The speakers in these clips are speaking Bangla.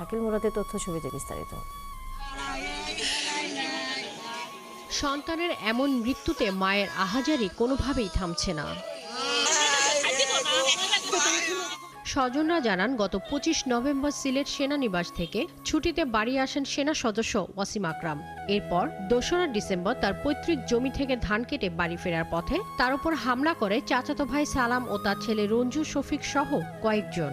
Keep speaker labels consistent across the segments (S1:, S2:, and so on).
S1: শাকিল মুরাদের তথ্য ছবিতে বিস্তারিত।
S2: সন্তানের এমন মৃত্যুতে মায়ের আহাজারি কোনোভাবেই থামছে না। স্বজনরা জানান, গত পঁচিশ নভেম্বর সিলেট সেনানিবাস থেকে ছুটিতে বাড়ি আসেন সেনা সদস্য ওয়াসিম আকরাম। এরপর দোসরা ডিসেম্বর তার পৈতৃক জমি থেকে ধান কেটে বাড়ি ফেরার পথে তার উপর হামলা করে চাচাতো ভাই সালাম ও তার ছেলে রঞ্জু শফিক সহ কয়েকজন।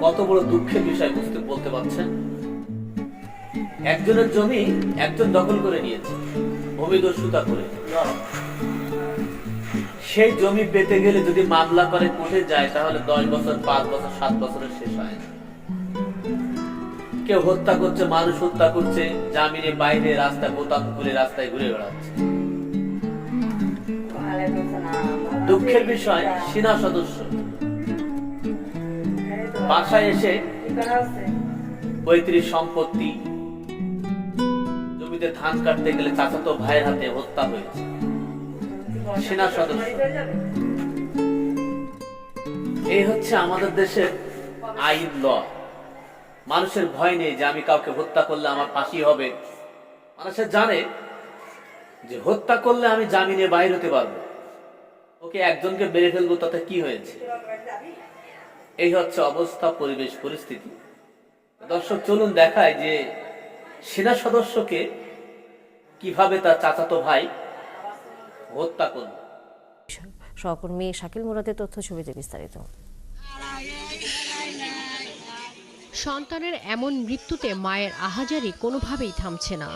S3: কত বড় দুঃখের বিষয় বুঝতে বলতে পারছেন? একজনের জমি একজন দখল করে নিয়েছে ভূমিদস্যুতা করে। সেই জমি পেতে গেলে যদি মামলা করে কোর্টে যায় তাহলে দশ বছর পাঁচ বছর সাত বছরের শেষ হয়। কেউ হত্যা করছে মানুষ হত্যা করছে জামিনে বাইরে রাস্তায় বোতাম খুলে রাস্তায় ঘুরে বেড়াচ্ছে। দুঃখের বিষয় সেনা সদস্য। বাসায় এসে পৈতৃক সম্পত্তি জমিতে ধান কাটতে গেলে চাচাতো ভাইয়ের হাতে হত্যা হয়েছে। সেনা সদস্য। এই হচ্ছে আমাদের দেশের আইন ল। মানুষের ভয় নেই যে আমি কাউকে হত্যা করলে আমার ফাঁসি হবে। মানুষের জানে যে হত্যা করলে আমি জামিনে বাইর হতে পারব। ওকে একজনকে বেড়ে ফেলব তাতে কি হয়েছে? এই হচ্ছে অবস্থা পরিবেশ পরিস্থিতি। দর্শক চলুন দেখায় যে সেনা সদস্যকে কীভাবে তার চাচাতো ভাই হত্যা করল।
S1: সহকর্মী শাকিল মুরাদের তথ্য ছবিতে বিস্তারিত।
S2: সন্তানের এমন মৃত্যুতে মায়ের আহাজারি কোনোভাবেই থামছে না।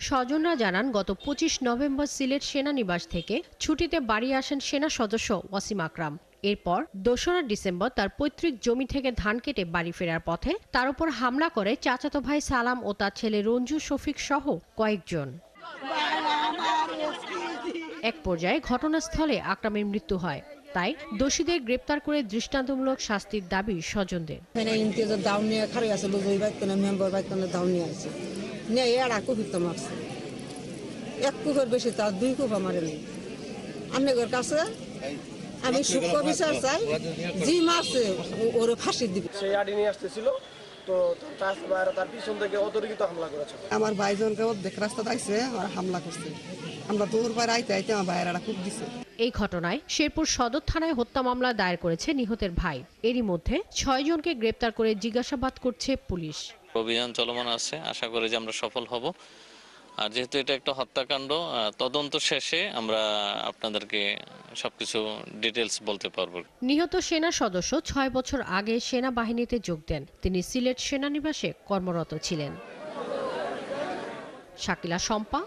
S2: স্বজনরা জানান, গত পঁচিশ নভেম্বর সিলেট সেনানিবাস থেকে ছুটিতে বাড়ি আসেন সেনা সদস্য ওয়াসিম আকরাম। এরপর দোসরা ডিসেম্বর তার পৈতৃক জমি থেকে ধান কেটে বাড়ি ফেরার পথে তার উপর হামলা করে চাচাতো ভাই সালাম ও তার ছেলে রঞ্জু, শফিক সহ কয়েকজন। এক পর্যায়ে ঘটনাস্থলে আকরামের মৃত্যু হয়। তাই দোষীদের গ্রেপ্তার করে দৃষ্টান্তমূলক শাস্তির দাবি স্বজনদের।
S4: দাও নিয়ে খারি আছে লোক বাইক মেম্বার বাইক দাও নিয়ে আছে নিয়ে এরা কুকুর তো মারছে। এক কুকুর বেশি তার দুই কুকুর মারে নেই। আপনাদের কাছে আমি সূক্ষ্ম বিচার চাই জি মারছে ওরে ফাঁসি দিবে।
S5: সেই আডি নিয়ে আসতেছিল তো তার তার- তার পিছন থেকে অতর্কিত হামলা করেছে।
S6: আমার ভাইজনকে অর্ধেক রাস্তা আর হামলা করছে। আমরা দূর পার আইতে আইতে আমার ভাইয়েরা খুব দিছে।
S2: এই ঘটনায় শেরপুর সদর থানায় হত্যা মামলা দায়ের করেছে নিহতের ভাই। এরই মধ্যে ছয়জনকে গ্রেপ্তার করে জিজ্ঞাসাবাদ করছে পুলিশ।
S7: অভিযান চলমান আছে আশা করি যে আমরা সফল হব। আর যেহেতু এটা একটা হত্যাকাণ্ড তদন্ত শেষে আমরা আপনাদেরকে সবকিছু ডিটেলস বলতে পারব।
S2: নিহত সেনা সদস্য ছয় বছর আগে সেনাবাহিনীতে যোগ দেন। তিনি সিলেট সেনানিবাসে কর্মরত ছিলেন। শাকিলা শম্পা